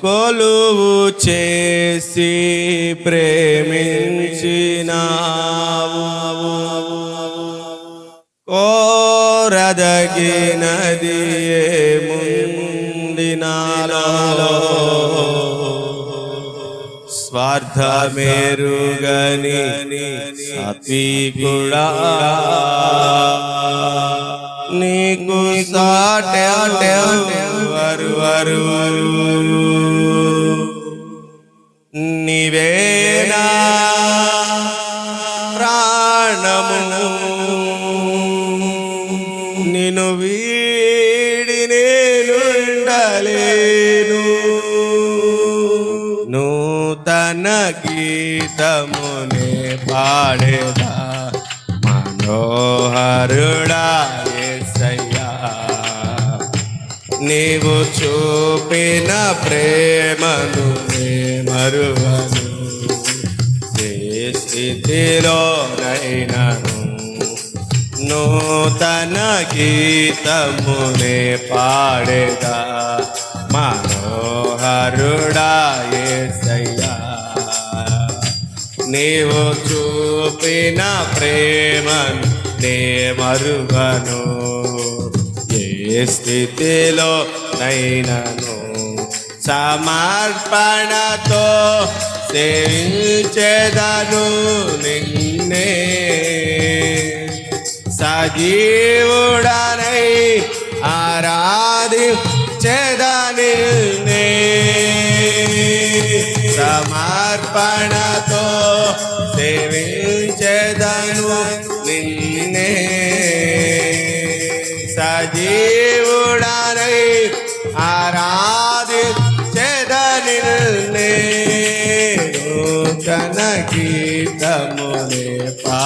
కొలువు చేసి ప్రేమించినావు. కోరదగినది ముందినాలో. స్వార్థ మేరుగని సాత్వికుడా. నీకు సాటే వరు వరు నివేనా ప్రాణము? నిను వీడి నేనుండలేను నూతన గీతమునే పాడేదా. మనోహరుడా యేసయ్యా నీవు చూపిన ప్రేమను మరువను ఏ స్థితిలోనైనను నూతన గీతమునే పాడేదా. మనోహరుడా యేసయ్యా నీవు చూపిన ప్రేమను నే మరువను ఏ స్థితిలో నైనను సమర్పణతో సేవించేదను నిన్నే. సజీవుడనై ఆరాధి చేదని సమర్పణ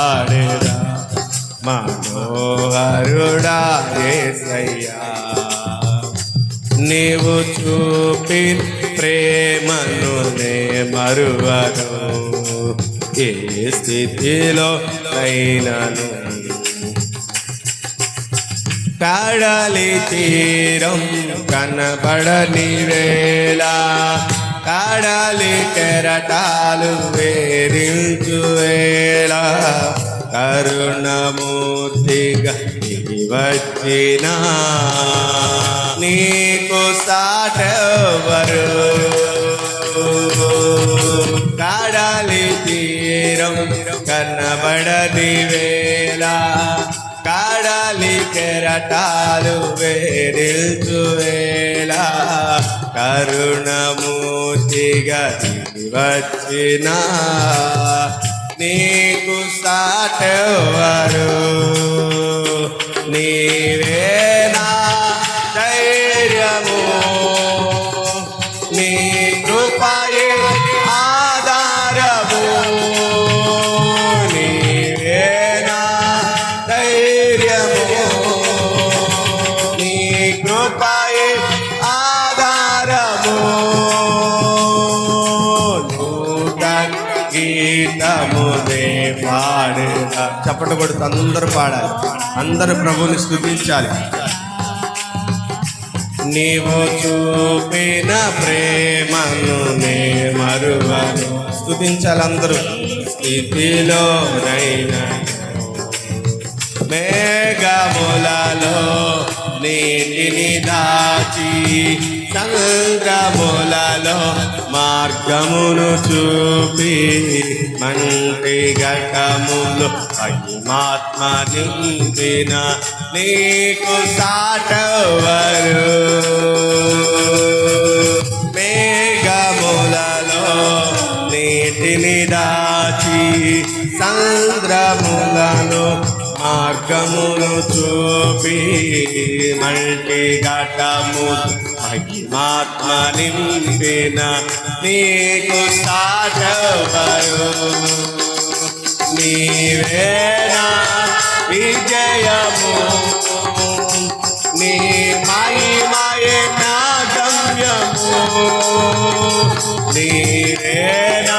పాడేదా మనోహరుడా ఏసయ్యా. నీవు చూపి ప్రేమను నే మరువను. ఏ స్థితిలో అయినను? కడలి తీరం కనబడని వేళ కడలి కెరటాలు వేరించు వేళ కరుణమూర్తిగా వచ్చిన నీకు సాటవరు కడలి తీరం కనబడది వేళ కడలి కెరటాలు వేరించు వేళ కరుణమూర్తిగా వచ్చిన నీకు సాటవరు నీ నూతన గీతమునే చప్పట కొడుతూ అందరూ పాడాలి. అందరు ప్రభుని స్థుతించాలి. నీవు చూపిన ప్రేమను నే మరువను. స్థుతించాలి అందరూ. స్థితిలో నైనా మేఘములలో నీటిని దాచి సంద్రములలో మార్గమును చూపి మంటి ఘటములు మహిమాత్మ నిందిన నీకు సాటవరు. మేఘములలో నీటిని దాచి సంద్రములను మార్గమును చూపి మల్టి ఘటము మహిమాత్మ నింపిన నీకు సాధవరు. నీవేనా విజయము. నీ మహిమయ నా గమ్యము. నీవేనా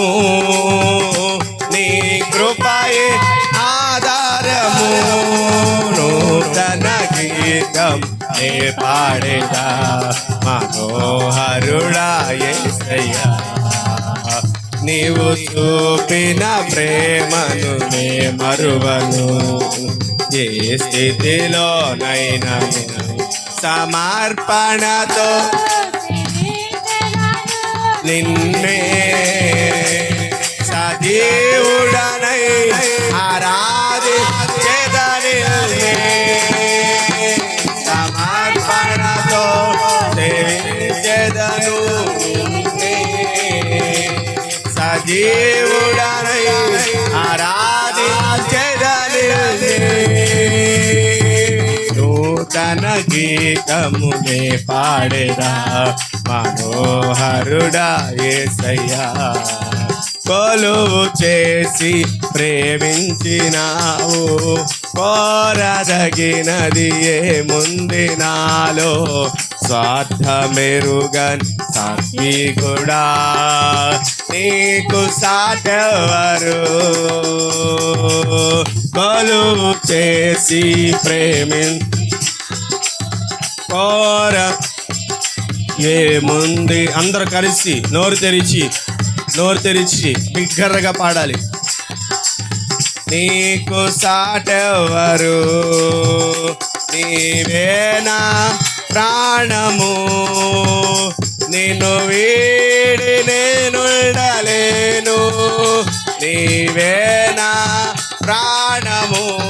ము నీ కృపయే ఆధారము. నూతన గీతం నే పాడేదా? మనోహరుడా యేసయ్యా నీవు చూపిన ప్రేమను నే మరువను. ఏ స్థితిలోనైనా సమర్పణతో నిన్నే దేవుడనై ఆరాధి చేదని సమర్పణతో చేదను సజీవుడనై ఆరాధి చేదని నూతన గీతములే పాడేరా. మనోహరుడా ఏ సయ్యా కొలువు చేసి ప్రేమించినావు. కోరదగినది ఏముంది నాలో? స్వార్థమెరుగన్ కూడా నీకు సాటవరు? కొలువు చేసి ప్రేమించి కోర ఏముంది? అందరు కలిసి నోరు తెరిచి నోరు తెరిచి బిగ్గరగా పాడాలి. నీకు సాటెవరు నీవేనా ప్రాణము. నిన్ను వీడి నేనుండలేను నీవేనా ప్రాణము.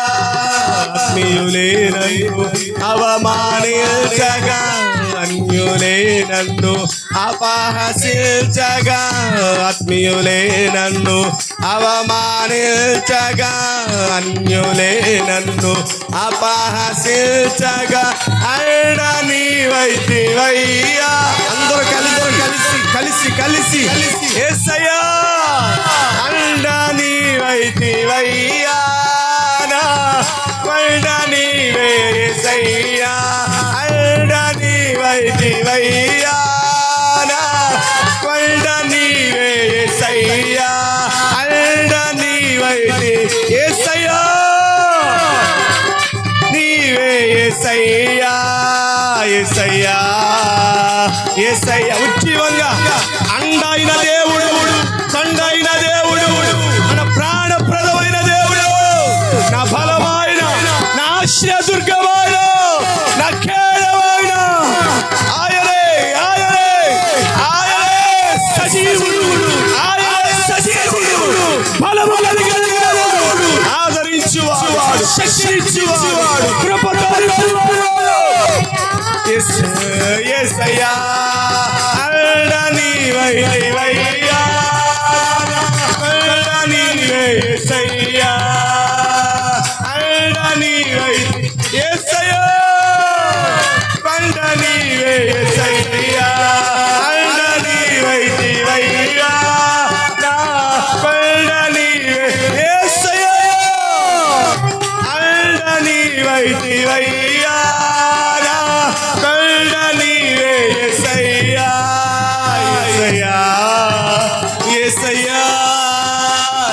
నన్ను అవమానించగా అన్యులే నన్ను అపహసించగా ఆత్మీయులే నన్ను అవమానించగా అన్యులే నన్ను అపహసించగా అడ నీవైతివయ్యా అందరూ కలిసి కలిసి కలిసి కలిసి ఏసయ్యా అండ నీవైతివయ్యా ఏసయ్యా అండ నీవైతివయ్యా నా కొండ నీవే ఏసయ్యా అండ నీవైతి ఏసయ్యా నీవే ఏసయ్యా ఏసయ్యా ఏసయ్యా. ఉజ్జీవంగా అండైన దేవుడు సండైన దేవుడు మన ప్రాణప్రదమైన దేవుడు నా బలమైన నా ఆశ్రయదుర్గమైన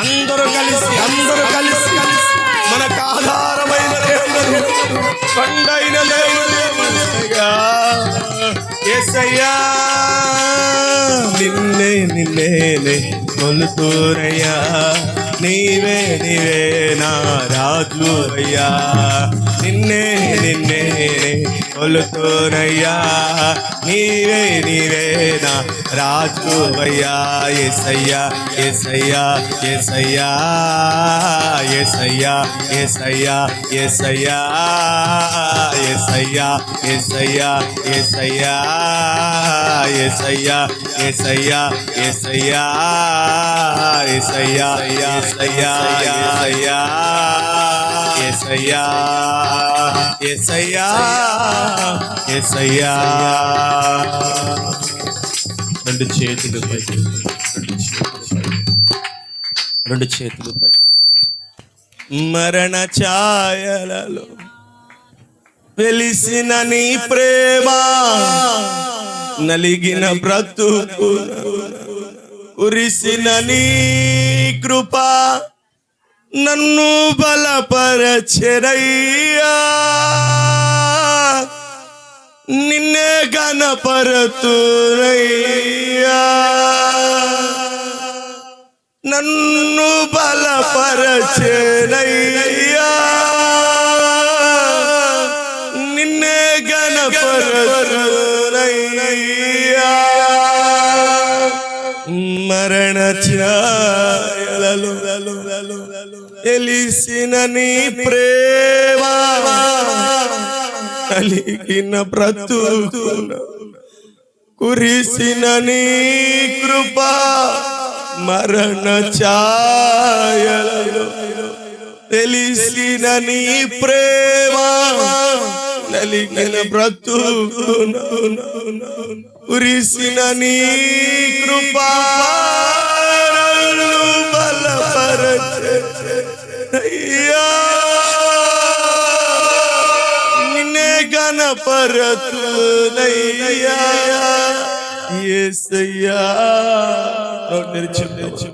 అందరూ కలిసి అందరూ కలిసి మనకు ఆధారమైన దేవుడు కొండైన నిన్నే నిన్నేనే కొలుతూరయ్యా. నీవే నీవే నా రాజు అయ్యా నిన్నే నిన్నే కొలుతూరయ్యా నీవే నీవే నా రాజు అయ్యా ఎసయ్యా ఎసయ్యా ఎసయ్యా ఎసయ్యా ఎసయ్యా ఎసయ్యా ఎసయ్యా ఎసయ్యా ఎసయ్యా ఎసయ్యా ఎసయ్యా ఎసయ్యా ఎసయ్యా ఎసయ్యా ఎసయ్యా ఎసయ్యా ఎసయ్యా ఎసయ్యా రెండు చేతులు పైకి రెండు చేతులు రెండు పైకి మరణ ఛాయలలో వెలిసిన నీ ప్రేమ నలిగిన బ్రతుకు కురిసిన నీ కృప నన్ను బలపరచెరయ్యా నిన్నే గణపరతురయ్యా నన్ను బలపరచెరయ్యా మరణ ఛాయలలో ఎలిసిన నీ ప్రేమ కలిగిన బ్రతుకున కురిసిన నీ కృప మరణ ఛాయలలో తెలిసిన నీ ప్రేమ నలిగిన బ్రతుకున. కురిసిన నీ కృపా నిన్నే గణపరతునయ్యా ఏసయ్యా నిర్చి